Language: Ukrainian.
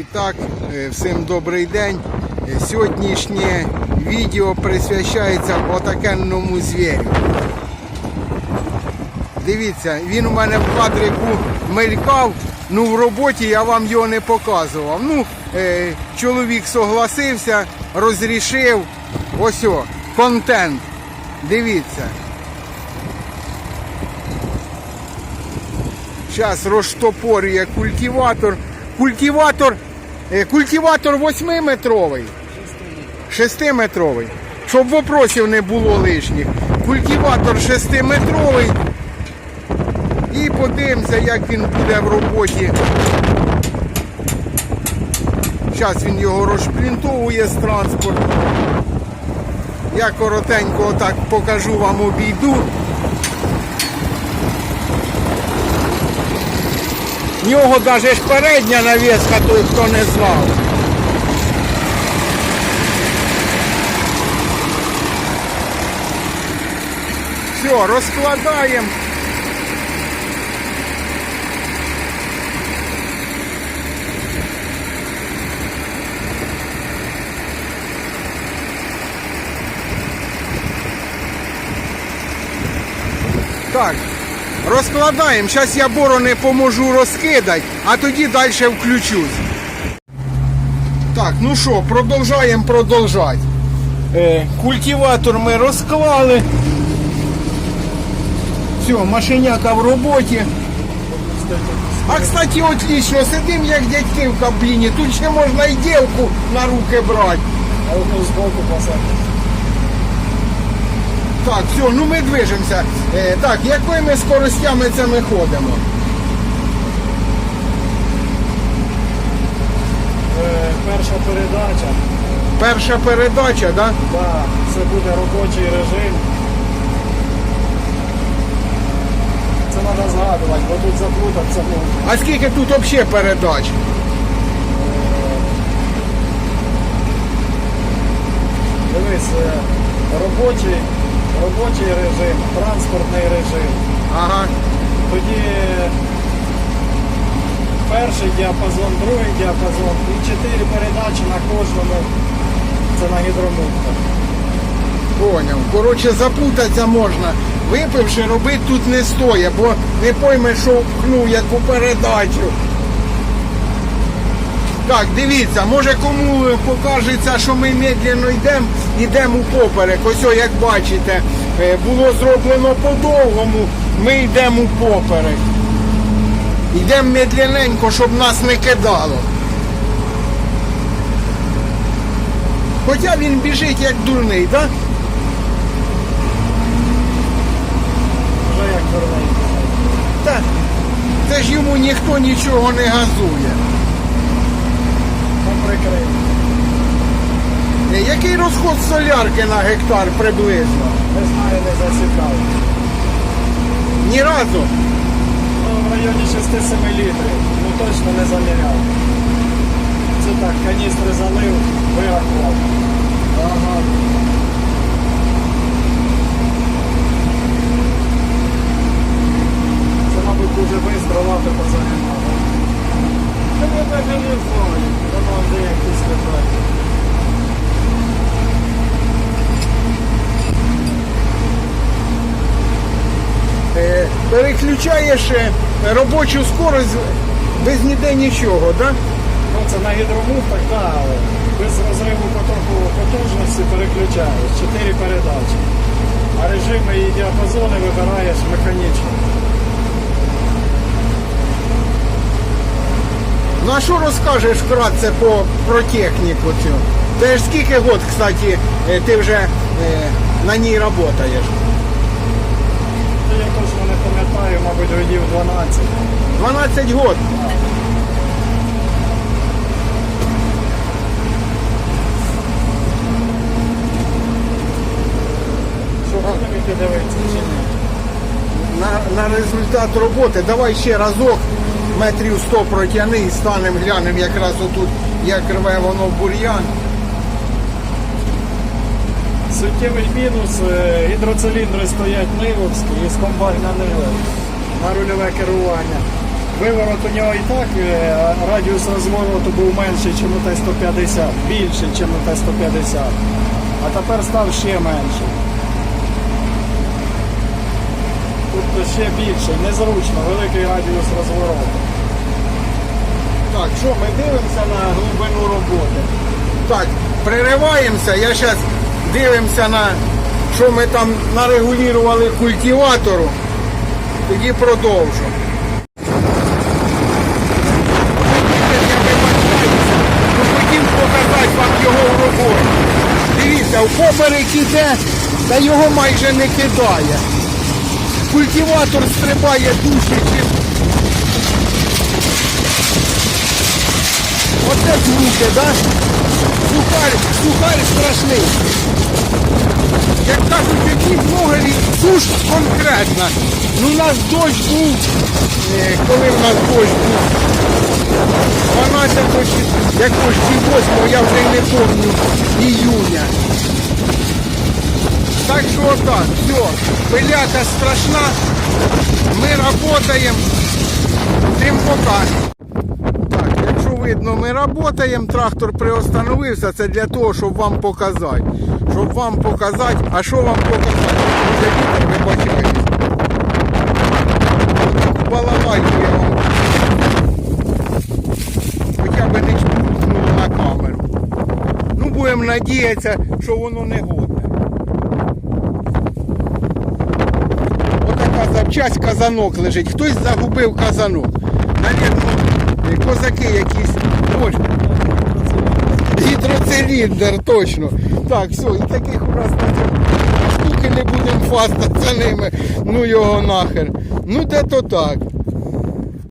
І так, е, всім добрий день. Сьогоднішнє відео присвящається отакенному звірю. Дивіться, він у мене в кадрику мелькав, ну в роботі я вам його не показував. Ну, е, чоловік согласився, розрішив. Ось о, контент. Дивіться. Зараз розштопорює культиватор. Культиватор, е, культиватор 8-метровий. 6-метровий. Щоб вопросів не було лишніх. Культиватор 6-метровий. І подивимося, як він буде в роботі. Зараз він його розшплінтовує з транспорту. Я коротенько отак покажу вам обійду. В нього навіть передня навіска, той хто не знав. Все, розкладаємо. Так, розкладаємо. Зараз я борони поможу розкидати, а тоді далі включусь. Так, ну що, продовжаємо продовжати. Е, культиватор ми розклали. Все, машиняка в роботі. А кстати, отлично, сидим як дядьки в кабіні. Тут ще можна і дівку на руки брати. А вот сбоку посадки. Так, все, ну ми движемося. Е, так, якими скоростями це ми ходимо? Е, Перша передача. Перша передача, так? Да? Да, це буде робочий режим. Це треба згадувати, бо тут заплутатися можна. А скільки тут взагалі передач? Дивись, е, робочий, робочий режим, транспортний режим. Ага. Тоді перший діапазон, другий діапазон і чотири передачі на кожному. Це на гідромутках. Поняв. Коротше, запутатися можна. Випивши, робити тут не стоїть, бо не пойме, що впхнув яку передачу. Так, дивіться, може кому покажеться, що ми медленно йдемо, йдемо поперек. Ось, о, як бачите, е, було зроблено по-довгому, ми йдемо поперек. Йдемо медленненько, щоб нас не кидало. Хоча він біжить як дурний, так? Вже як дурний. Так, це ж йому ніхто нічого не газує. Там прикрив. Е, Який розход солярки на гектар приблизно? Не знаю, не засікав. Ні разу. Ну, в районі 6-7 літрів. Ну точно не заміряв. Це так, каністри залив, вирахував. Ага. Це, мабуть, дуже швидко лапи позагинав. Та я так і не знаю. Воно де якісь лежать. Е, Переключаєш е, робочу скорость без ніде нічого, так? Ну, це на гідромуфтах, так, але без розриву потоку потужності переключаєш. Чотири передачі. А режими і діапазони вибираєш механічно. Ну а що розкажеш вкратце по, про техніку цю? Це ж скільки год, кстати, е, ти вже е, на ній працюєш? Та Я точно не пам'ятаю, мабуть, годів 12. 12 год. Що будемо йти дивитися чи ні? на, на результат роботи. Давай ще разок метрів 100 протягни і станемо, глянемо якраз отут, як рве воно бур'ян. Суттєвий мінус, е, гідроциліндри стоять нивовські і з комбайна ниви на рульове керування. Виворот у нього і так, е, радіус розвороту був менший, ніж у Т-150, більший, ніж у Т-150. А тепер став ще менший. Тобто ще більший, незручно, великий радіус розвороту. Так, що ми дивимося на глибину роботи. Так, пририваємося. Я зараз дивимося на що ми там нарегулювали культиватору. Тоді продовжу. Ну, хотів показати вам його в роботі. Дивіться, в поперек іде, та його майже не кидає. Культиватор стрибає дужче, чим Оце звуки, да? Сухарь, сухарь страшний. Як кажуть, які суш конкретна. Ну, у нас дощ був, коли в нас дощ був? 12 чи якось чи 8, я вже не пам'ятаю, іюня. Так що отак, все, пиляка страшна, ми працюємо, тим якщо видно, ми працюємо, трактор приостановився, це для того, щоб вам показати. Щоб вам показати, а що вам показати? Вже вітер ви бачите. Балалайку я. Хоча б не чпухнуло на камеру. Ну, будемо надіятися, що воно не годне. Отака запчасть казанок лежить. Хтось загубив казанок. Навірно, козаки якісь. Ось. Гідроциліндр, точно. Так, все, і таких у нас на цьому не будемо фастати за ними. Ну його нахер. Ну де то так.